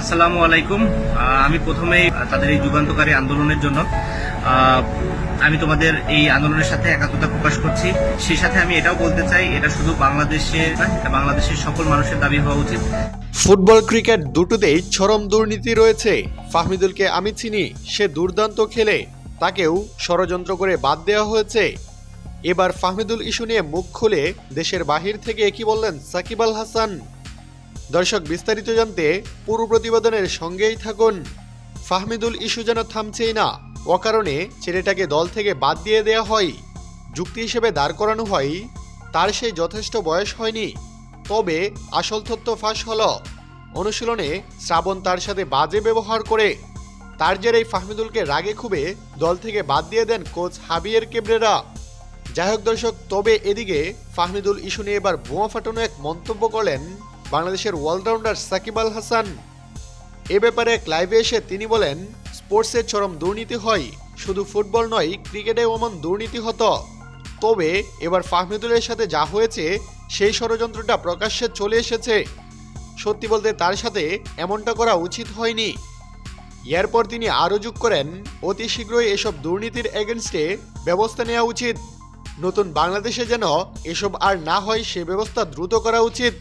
আসসালামু আলাইকুম। আমি প্রথমেই তাদের এই যুগান্তকারী আন্দোলনের জন্য আমি তোমাদের এই আন্দোলনের সাথে একাত্মতা প্রকাশ করছি। সেই সাথে আমি এটাও বলতে চাই, এটা শুধু বাংলাদেশের বাংলাদেশের সকল মানুষের দাবি হওয়া উচিত। ফুটবল, ক্রিকেট দুটোতেই চরম দুর্নীতি রয়েছে। ফাহমিদুলকে আমি চিনি, সে দুর্দান্ত খেলে। তাকেও ষড়যন্ত্র করে বাদ দেওয়া হয়েছে। এবার ফাহমিদুল ইস্যু নিয়ে মুখ খুলে দেশের বাহির থেকে কি বললেন সাকিব আল হাসান। দর্শক, বিস্তারিত জানতে পুরো প্রতিবেদনের সঙ্গেই থাকুন। ফাহমিদুল ইস্যু যেন থামছেই না, অকারণে ছেলেটাকে দল থেকে বাদ দিয়ে দেওয়া হয়। যুক্তি হিসেবে দাঁড় করানো হয়, তার সেই যথেষ্ট বয়স হয়নি, তবে আসল তথ্য ফাঁস হল। অনুশীলনে শ্রাবণ তার সাথে বাজে ব্যবহার করে। তার জেরেই ফাহমিদুলকে রাগে খুবে দল থেকে বাদ দিয়ে দেন কোচ হাবিয়ের কেবরেরা। যাই হোক দর্শক, তবে এদিকে ফাহমিদুল ইস্যু নিয়ে এবার বোমা ফাটানো এক মন্তব্য করলেন বাংলাদেশের অলরাউন্ডার সাকিব আল হাসান। এ ব্যাপারে এক লাইভে এসে তিনি বলেন, স্পোর্টসের চরম দুর্নীতি হয়, শুধু ফুটবল নয় ক্রিকেটে ওমন দুর্নীতি হতো। তবে এবার ফাহমিদুলের সাথে যা হয়েছে, সেই ষড়যন্ত্রটা প্রকাশ্যে চলে এসেছে। সত্যি বলতে তার সাথে এমনটা করা উচিত হয়নি। এরপর তিনি আরও যোগ করেন, অতি শীঘ্রই এসব দুর্নীতির এগেনস্টে ব্যবস্থা নেওয়া উচিত। নতুন বাংলাদেশে যেন এসব আর না হয়, সে ব্যবস্থা দ্রুত করা উচিত।